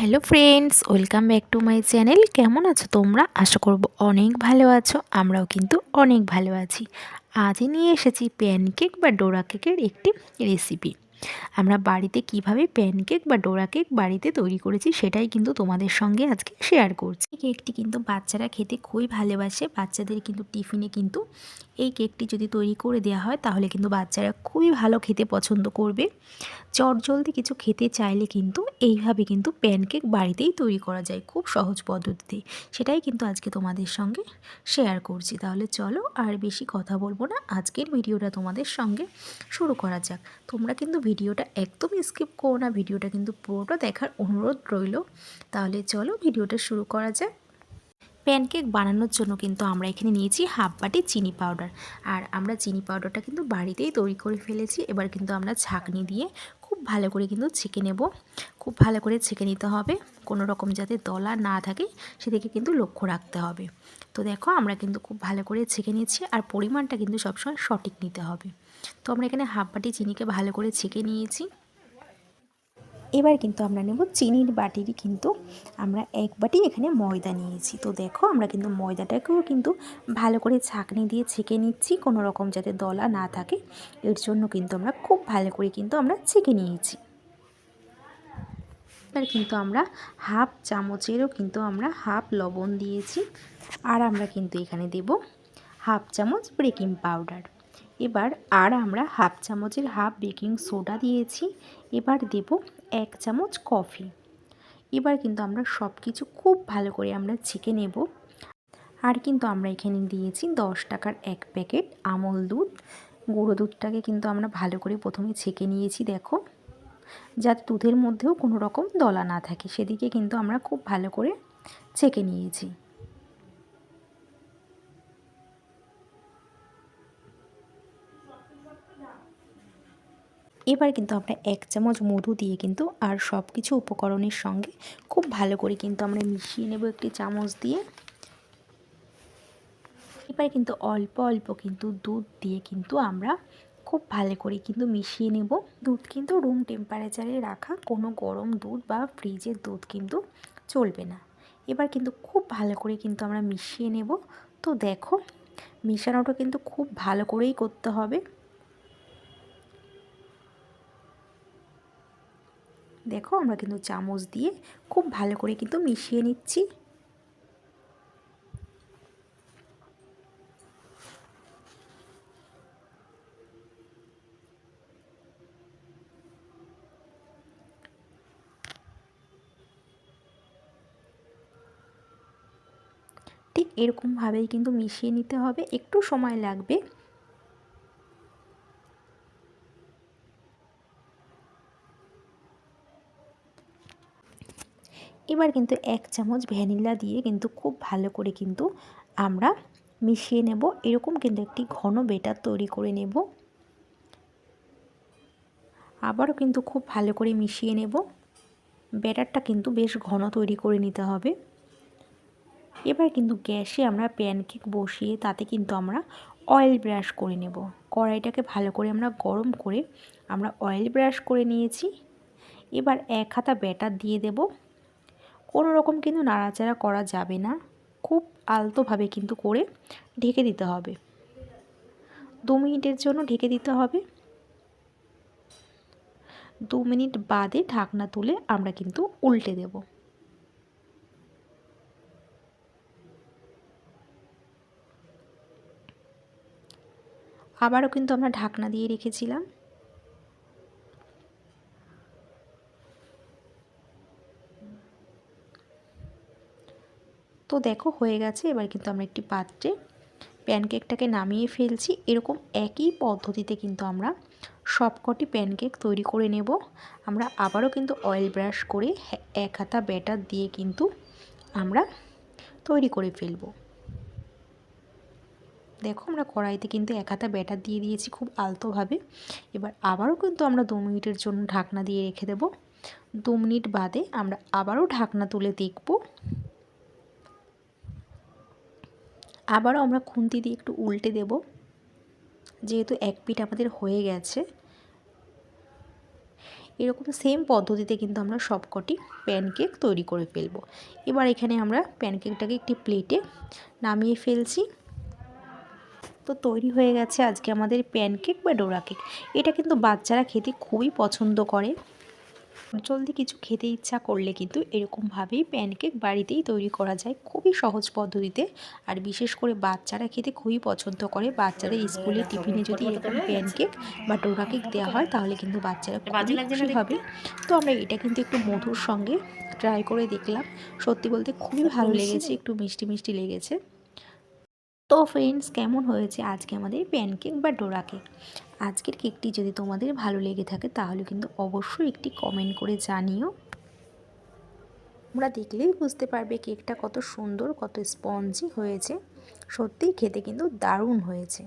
Hello friends welcome back to my channel কেমন আছো তোমরা? আশা করব অনেক ভালো আছো, আমরাও কিন্তু অনেক ভালো আছি। আজই নিয়ে এসেছি প্যানকেক বা ডোরা কেকের একটি রেসিপি আমরা বাড়িতে কীভাবে প্যানকেক বা ডোরা কেক বাড়িতে তৈরি করেছি সেটাই কিন্তু তোমাদের সঙ্গে আজকে শেয়ার করছি। এই কেকটি কিন্তু বাচ্চারা খেতে খুবই ভালোবাসে। বাচ্চাদের কিন্তু টিফিনে কিন্তু এই কেকটি যদি তৈরি করে দেওয়া হয় তাহলে কিন্তু বাচ্চারা খুবই ভালো খেতে পছন্দ করবে। চটজলদি কিছু খেতে চাইলে কিন্তু এইভাবে কিন্তু প্যানকেক বাড়িতেই তৈরি করা যায় খুব সহজ পদ্ধতিতে। সেটাই কিন্তু আজকে তোমাদের সঙ্গে শেয়ার করছি। তাহলে চলো আর বেশি কথা বলব না। আজকের ভিডিওটা তোমাদের সঙ্গে শুরু করা যাক। তোমরা কিন্তু ভিডিওটা একদম স্কিপ করো না, ভিডিওটা কিন্তু পুরোটা দেখার অনুরোধ রইল। তাহলে চলো ভিডিওটা শুরু করা যাক। প্যানকেক বানানোর জন্য কিন্তু আমরা এখানে নিয়েছি হাফ বাটি চিনি পাউডার। আর আমরা চিনি পাউডারটা কিন্তু বাড়িতেই তৈরি করে ফেলেছি। এবার কিন্তু আমরা ছাঁকনি দিয়ে ভালো করে কিন্তু ছেঁকে নেব। খুব ভালো করে ছেঁকে নিতে হবে। কোনো রকম যাতে দলা না থাকে, সেদিকে কিন্তু লক্ষ্য রাখতে হবে। তো দেখো, আমরা কিন্তু খুব ভালো করে ছেঁকে নিচ্ছি আর পরিমাণটা কিন্তু সবসময় সঠিক নিতে হবে। তো আমরা এখানে হাফ বাটি চিনিকে ভালো করে ছেঁকে নিয়েছি। এবার কিন্তু আমরা নেব চিনির বাটিরই কিন্তু আমরা এক বাটি এখানে ময়দা নিয়েছি। তো দেখো আমরা কিন্তু ময়দাটাকেও কিন্তু ভালো করে ছাঁকনি দিয়ে ছেঁকে নিচ্ছি, কোনো রকম যাতে দলা না থাকে। এর জন্য কিন্তু আমরা খুব ভালো করে কিন্তু আমরা ছেঁকে নিয়েছি। এবার কিন্তু আমরা হাফ চামচেরও কিন্তু আমরা হাফ লবণ দিয়েছি। আর আমরা কিন্তু এখানে দেব হাফ চামচ বেকিং পাউডার। এবার আর আমরা হাফ চামচের হাফ বেকিং সোডা দিয়েছি, এবার দেব এক চামচ কফি। এবার কিন্তু আমরা সব কিছু খুব ভালো করে আমরা ছেঁকে নেব। আর কিন্তু আমরা এখানে দিয়েছি দশ টাকার এক প্যাকেট আমল দুধ। গুঁড়ো দুধটাকে কিন্তু আমরা ভালো করে প্রথমে ছেঁকে নিয়েছি, দেখো। যাতে দুধের মধ্যেও কোনো রকম দলা না থাকে, সেদিকে কিন্তু আমরা খুব ভালো করে ছেঁকে নিয়েছি। এবার কিন্তু আমরা এক চামচ মধু দিয়ে কিন্তু আর সব কিছু উপকরণের সঙ্গে খুব ভালো করে কিন্তু আমরা মিশিয়ে নেব একটি চামচ দিয়ে। এবার কিন্তু অল্প অল্প কিন্তু দুধ দিয়ে কিন্তু আমরা খুব ভালো করে কিন্তু মিশিয়ে নেব। দুধ কিন্তু রুম টেম্পারেচারে রাখা কোনো গরম দুধ বা ফ্রিজের দুধ কিন্তু চলবে না। এবার কিন্তু খুব ভালো করে কিন্তু আমরা মিশিয়ে নেব। তো দেখো, মিশানোটা কিন্তু খুব ভালো করেই করতে হবে। দেখো আমরা কিন্তু চামচ দিয়ে খুব ভালো করে কিন্তু মিশিয়ে নিচ্ছি। ঠিক এরকমভাবেই কিন্তু মিশিয়ে নিতে হবে, একটু সময় লাগবে। এবার কিন্তু এক চামচ ভ্যানিলা দিয়ে কিন্তু খুব ভালো করে কিন্তু আমরা মিশিয়ে নেব। এরকম কিন্তু একটি ঘন বেটার তৈরি করে নেব। আবারও কিন্তু খুব ভালো করে মিশিয়ে নেব। ব্যাটারটা কিন্তু বেশ ঘন তৈরি করে নিতে হবে। এবার কিন্তু গ্যাসে আমরা প্যানকেক বসিয়ে তাতে কিন্তু আমরা অয়েল ব্রাশ করে নেব। কড়াইটাকে ভালো করে আমরা গরম করে আমরা অয়েল ব্রাশ করে নিয়েছি। এবার এক হাতা ব্যাটার দিয়ে দেব। কোনো রকম কিন্তু নাড়াচাড়া করা যাবে না। খুব আলতোভাবে কিন্তু করে ঢেকে দিতে হবে। দু মিনিটের জন্য ঢেকে দিতে হবে। দু মিনিট বাদে ঢাকনা তুলে আমরা কিন্তু উল্টে দেব। আবারও কিন্তু আমরা ঢাকনা দিয়ে রেখেছিলাম। তো দেখো হয়ে গেছে, এবার কিন্তু আমরা একটি পাত্রে প্যানকেকটাকে নামিয়ে ফেলছি। এরকম একই পদ্ধতিতে কিন্তু আমরা সবকটি প্যানকেক তৈরি করে নেব। আমরা আবারও কিন্তু অয়েল ব্রাশ করে এক হাতা ব্যাটার দিয়ে কিন্তু আমরা তৈরি করে ফেলব। দেখো আমরা কড়াইতে কিন্তু এক হাতা ব্যাটার দিয়ে দিয়েছি খুব আলতোভাবে। এবার আবারও কিন্তু আমরা দু মিনিটের জন্য ঢাকনা দিয়ে রেখে দেব। দু মিনিট বাদে আমরা আবারও ঢাকনা তুলে দেখব আবারও আমরা খুন্তি দিয়ে একটু উল্টে দেব। যেহেতু এক পিঠ আমাদের হয়ে গেছে। এরকম সেম পদ্ধতিতে কিন্তু আমরা সবকটি প্যানকেক তৈরি করে ফেলব। এবার এখানে আমরা প্যানকেকটাকে একটি প্লেটে নামিয়ে ফেলছি। তো তৈরি হয়ে গেছে আজকে আমাদের প্যানকেক বা ডোরা কেক এটা কিন্তু বাচ্চারা খেতে খুবই পছন্দ করে। জলদি কিছু খেতে ইচ্ছা করলে কিন্তু এরকমভাবেই প্যানকেক বাড়িতেই তৈরি করা যায় খুবই সহজ পদ্ধতিতে। আর বিশেষ করে বাচ্চারা খেতে খুবই পছন্দ করে। বাচ্চাদের স্কুলে টিফিনে যদি এরকম প্যানকেক বা ডোরা কেক দেওয়া হয় তাহলে কিন্তু বাচ্চারা খুবই খুশি হবে। তো আমরা এটা কিন্তু একটু মধুর সঙ্গে ট্রাই করে দেখলাম। সত্যি বলতে খুবই ভালো লেগেছে একটু মিষ্টি মিষ্টি লেগেছে। তো ফ্রেন্ডস কেমন হয়েছে আজকে আমাদের প্যানকেক বা ডোরা কেক? আজকের কেকটি যদি তোমাদের ভালো লেগে থাকে, তাহলে কিন্তু অবশ্যই একটি কমেন্ট করে জানিও। তোমরা দেখলেই বুঝতে পারবে কেকটা কত সুন্দর, কত স্পঞ্জি হয়েছে। সত্যিই খেতে কিন্তু দারুণ হয়েছে।